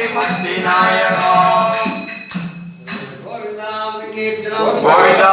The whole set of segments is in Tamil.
முக்தி முக்தி நாயகம் கோவிந்தாம் கீர்த்தனம் கோவிந்தா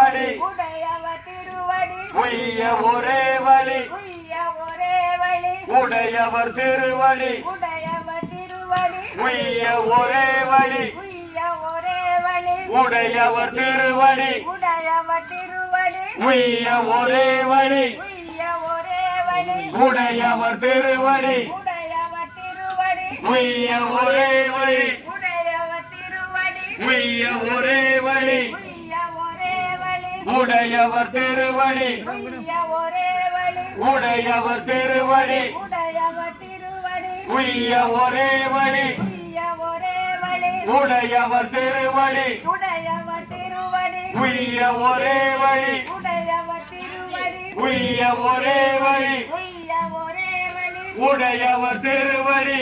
உய்ய ஒரே வழி. உடையவர் திருவடி. உய்ய ஒரே வழி. உடையவர் திருவடி. உய்ய ஒரே வழி. உடையவர் திருவடி. உய்ய ஒரே வழி. உய்ய ஒரே வழி. உடையவர் திருவடி. உய்ய ஒரே வழி. உடையவர் திருவடி. உடையவர் திருவடி. உய்ய ஒரே வழி. உய்ய ஒரே வழி. உடையவர் திருவடி. உடையவர் திருவடி. உய்ய ஒரே வழி. உடையவர் திருவடி. உய்ய ஒரே வழி. உய்ய ஒரே வழி. உடையவர் திருவடி.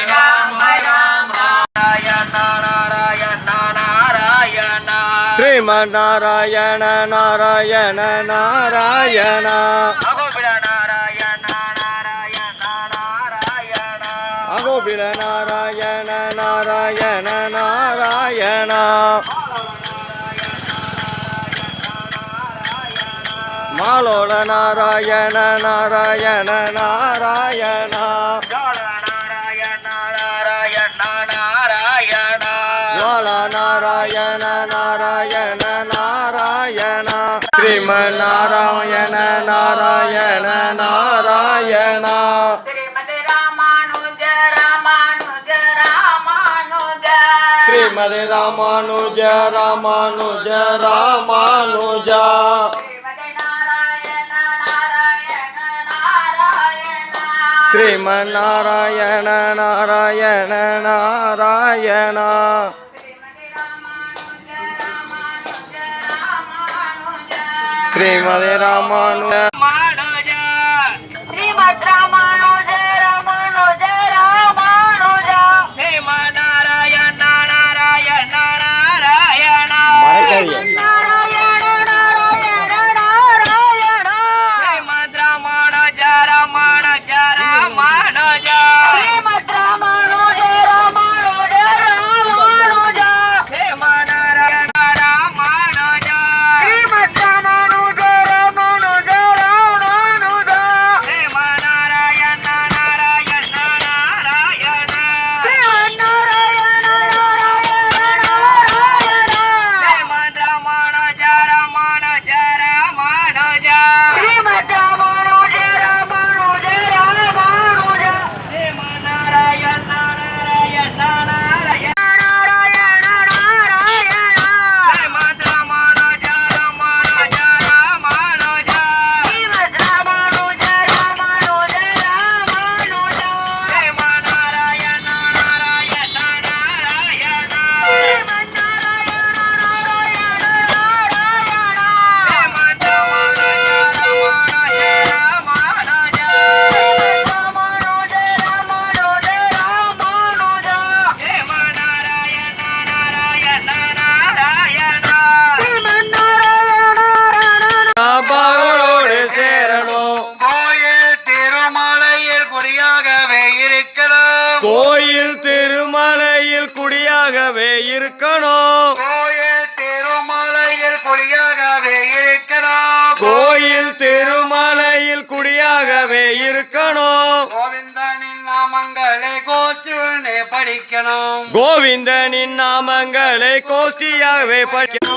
ம நாராயண நாராயண. நாராயணா அகோபில நாராயண நாராயண நாராயணா. மாலோட நாராயண நாராயண நாராயணா. நாராயண நாராயண நாராயண நாராயண நாராயண நாராயண. ஸ்ரீமதி ராமானுஜ ராமானுஜ ராமானுஜ. ஸ்ரீமன் நாராயண நாராயண நாராயண. ஸ்ரீமதி ராமானுஜ ஸ்ரீமதி ராமானுஜ ராமானுஜ ராமானுஜ நாராயண நாராயண நாராயண மறக்காதீங்க இருக்கணும். கோயில் திருமலையில் குடியாகவே இருக்கிறோம் கோயில் திருமலையில் குடியாகவே இருக்கணும். கோவிந்தனின் நாமங்களை கோச்சுனே படிக்கணும். கோவிந்தனின் நாமங்களை கோஷியாகவே படிக்கணும்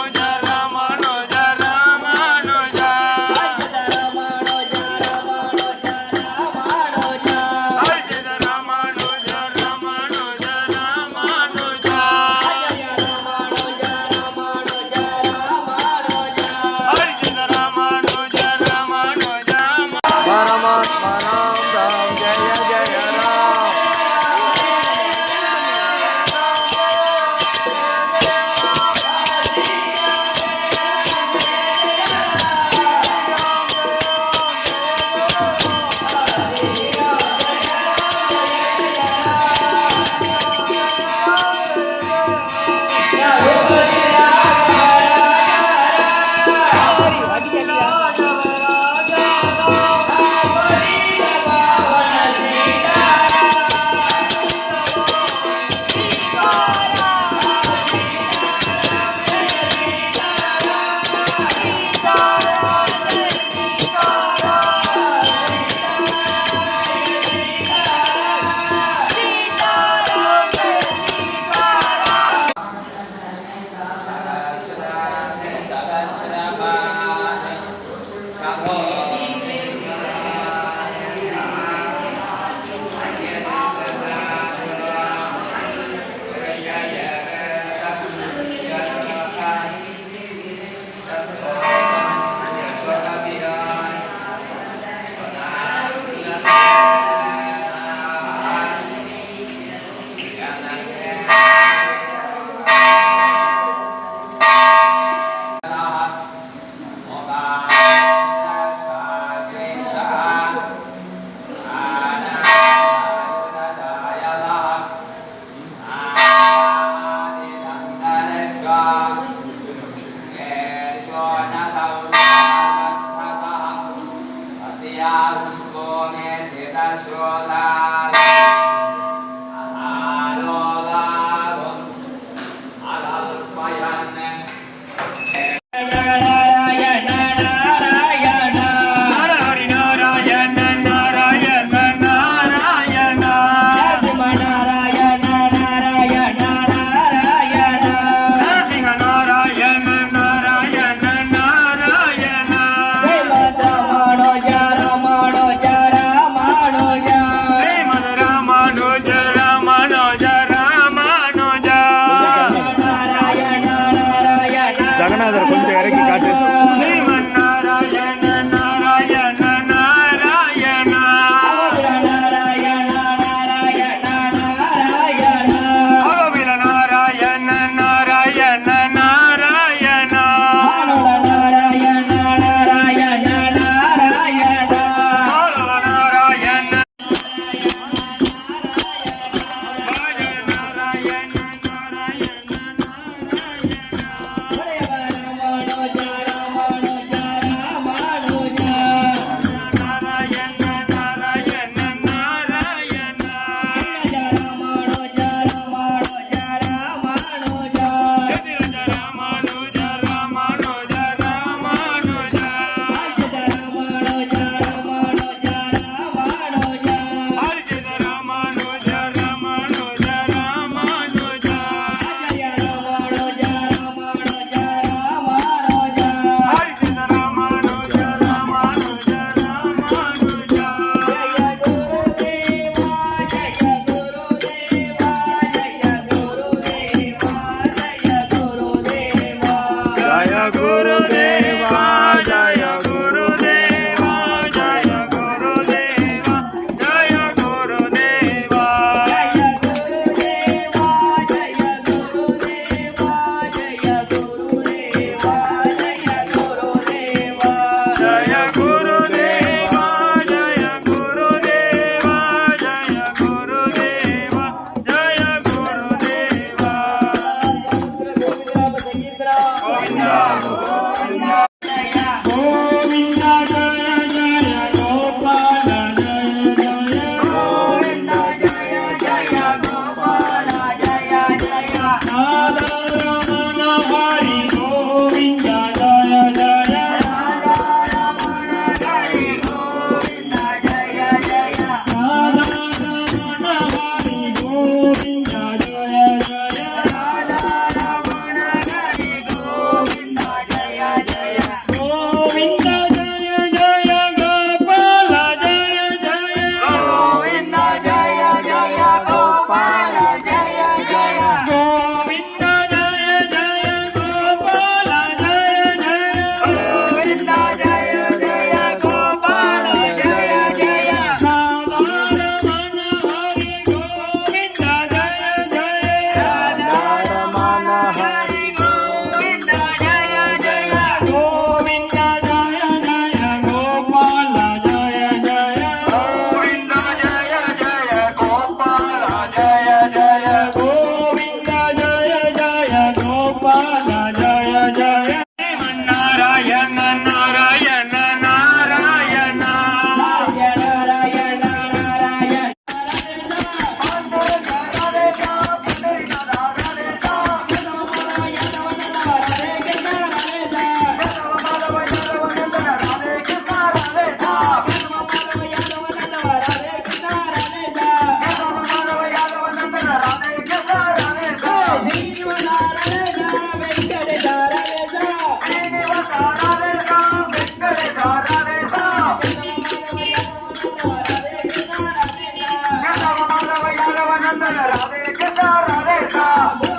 America.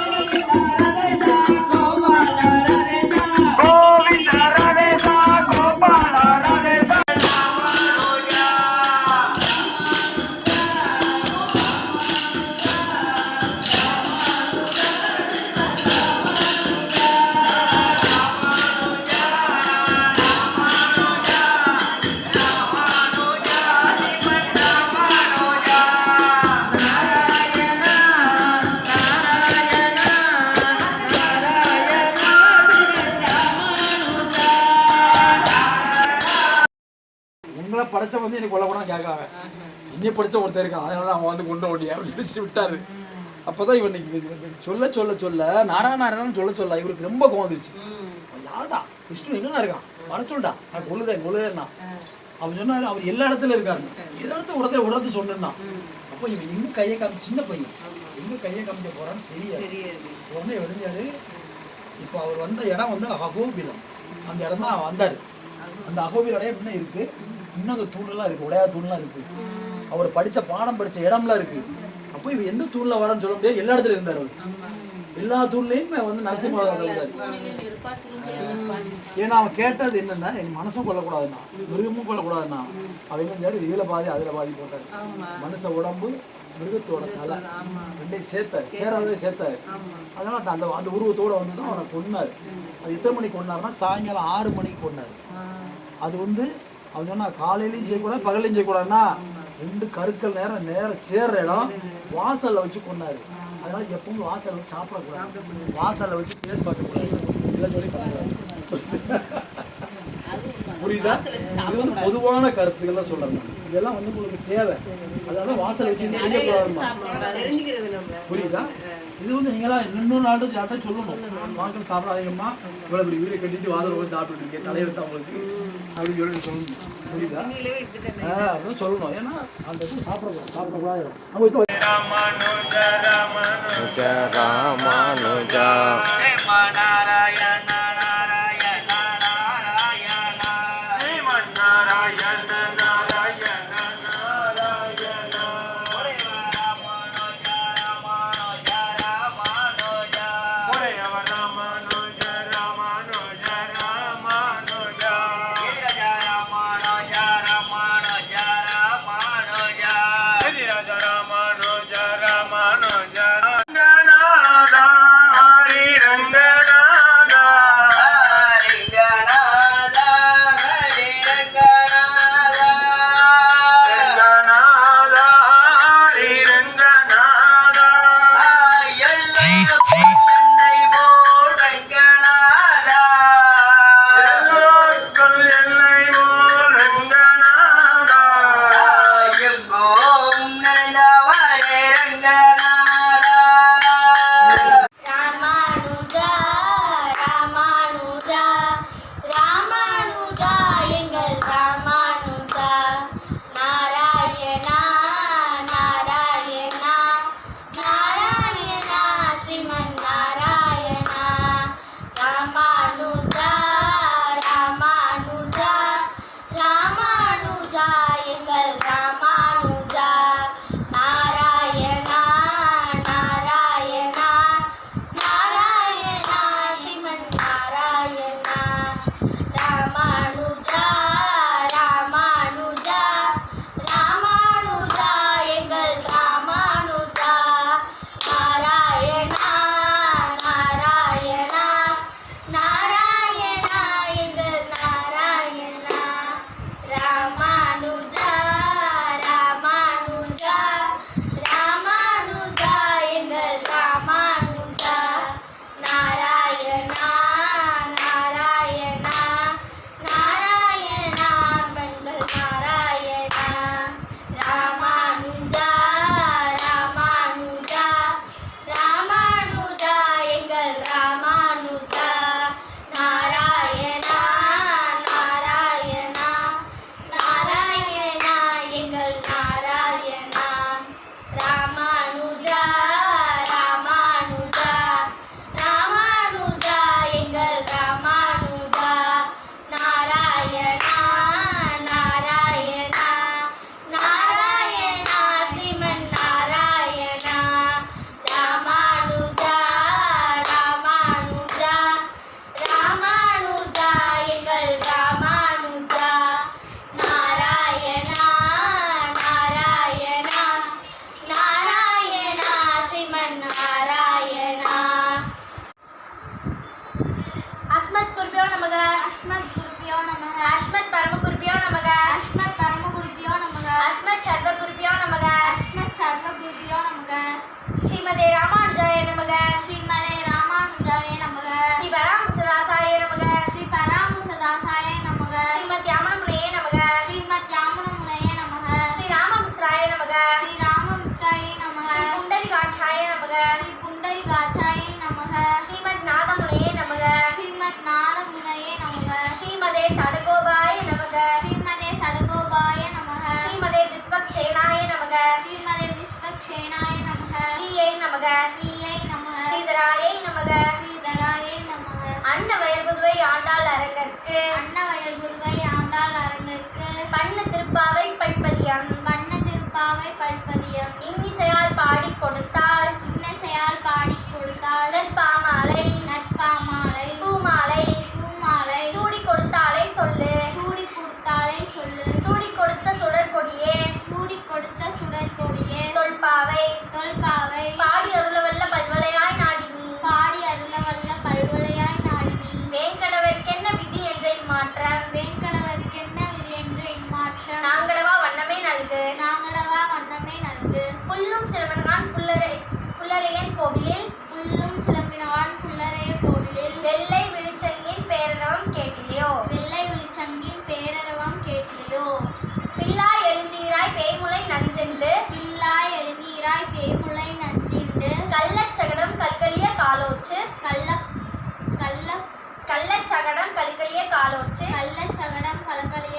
வந்து எனக்கு கொல்ல போனா கேட்காம. இன்னைய படிச்ச ஒருத்தர் இருக்கான். அதனால அவன் வந்து கொண்டு ஓடிய அப்படின்னு விட்டாரு. அப்பதான் இவன் இன்னைக்கு இது வந்து சொல்ல சொல்ல சொல்ல நாராயண நாராயணன் சொல்ல சொல்ல இவருக்கு ரொம்ப கோவம் வந்துருச்சு. யாருடா? விஷ்ணு எங்கடா இருக்கான்? வர சொல்டா. நான் கொள்ளுதேன் கொள்ளுதேன்னா அவன் சொன்னாரு அவர் எல்லா இடத்துல இருக்காரு. எந்த இடத்துல ஒரு இடத்துல ஒரு இடத்துல சொன்னா அப்போ இவன் எங்க கையை காமி சின்ன பையன் எங்க கையை காமிக்க போறான்னு தெரியாது. உடனே விழுந்தாரு இப்போ அவர் வந்த இடம் வந்து அகோபிலம். அந்த இடம் தான் வந்தார். அந்த அகோபில இடம் இன்னும் இருக்கு. அந்த தூண்லாம் இருக்கு உடையாத தூண்லாம் இருக்கு. அவர் படிச்ச பாடம் படிச்ச இடம்லாம் இருக்கு. அப்போ இவ எந்த தூண்ல வரன்னு சொல்ல முடியாது. எல்லா இடத்துல இருந்தார் அவர். எல்லா தூண்லையுமே வந்து நரசிம்ம வந்தாரு ஏன்னா அவன் கேட்டது என்னன்னா என் மனசும் கொல்லக்கூடாதுண்ணா. மிருகமும் கொல்லக்கூடாதுண்ணா. அவன் என்ன செஞ்சாரு இதுல பாதி அதுல பாதி போட்டாரு. மனுஷ உடம்பு மிருகத்தோட தலை. ரெண்டையும் சேர்த்தாரு. சேராதே சேர்த்தாரு. அதனால அந்த- அந்த அந்த உருவத்தோட வந்து தான் அவனை கொன்னாரு. அது எத்தனை மணிக்கு கொண்டாருன்னா சாயங்காலம் ஆறு மணிக்கு கொண்டாரு அது வந்து அவன் சொன்னா காலையிலையும் செய்யக்கூடாது பகலையும் செய்யக்கூடாதுன்னா ரெண்டு கருக்கள் நேரம் நேரம் சேர்ற இடம் வாசல்ல வச்சு கொண்டாரு. அதனால எப்பவும் வாசல்ல வச்சு சாப்பிடக்கூடாது. வாசல்ல வச்சு பேர் பார்க்கக்கூடாது. இதெல்லாம் சொல்லி பண்ணக்கூடாது. புரியுதா? இது வந்து பொதுவான கருத்துக்கள் தான் சொல்றேன் நான். இதெல்லாம் வந்து உங்களுக்கு தேவை அதனால வாசல் வச்சு செய்யக்கூடாதுமா புரியுதா? இது வந்து நீங்களா இன்னொரு நாள் யார்ட்ட சொல்லணும். வாங்கல் சாப்பிடாதீங்கம்மா இவ்வளவு பெரிய வீடு கட்டிட்டு வாசல் போய் சாப்பிட்டு இருக்கீங்க. தலைவர் தான் உங்களுக்கு அப்படின்னு சொல்லி சொல்லணும். புரியுதா? ஆ அதான் சொல்லணும். ஏன்னா அந்த இது சாப்பிடக்கூடாது. சாப்பிடக்கூடாது. ராமானுஜா ராமானுஜா அஸ்மத் குருபியோ நமக. அஸ்மத் குருபியோ நமக. அஸ்மத் பரம குருபியோ நமக. அஸ்மத் பரம குருபியோ நமக. அஸ்மத் சர்வ குருபியோ நமக. அஸ்மத் சர்வ குருபியோ நமக. ஸ்ரீமதே ராமானுஜாய நமக. ஸ்ரீமதே ராமானுஜாய நமக. ஸ்ரீ பராமுசதாசாய நமக. ஸ்ரீ பராமுசதாசாய நமக. ஸ்ரீமத் யாமனமுனையே நமக. ஸ்ரீமத் யாமனமுனையே நமக. ஸ்ரீ ராமமிஸ்ராய நமக. ஸ்ரீ ராமமிஸ்ராய நமக. ஸ்ரீ புண்டரிகாட்சாய நமக. ஸ்ரீ புண்டரிகாட்சாய நாதமுனையே நமக. ஸ்ரீமதே சடகோபாய நமக. ஸ்ரீமதே சடகோபாய நமக. ஸ்ரீமதே விஸ்வக்சேனாய நமக. ஸ்ரீமதே விஸ்வக்சேனாய நமக. ஸ்ரீயை நமக. ஸ்ரீயை நமக. ஸ்ரீதராயை நமக. ஸ்ரீதராயை நமக. அன்னவயல் புதுவை ஆண்டாள் அரங்கற்கு. அன்னவயல் புதுவை ஆண்டாள் அரங்கற்கு. பண்ண திருப்பாவை பட்பதியம் பண்ண திருப்பாவை பட்பதியம் இன்னிசையால் பாடி கொடுத்தாள். சகடம் கள்ளச்சகடம் காலோச்சு. காலோச்சு சகடம் கலக்கலிய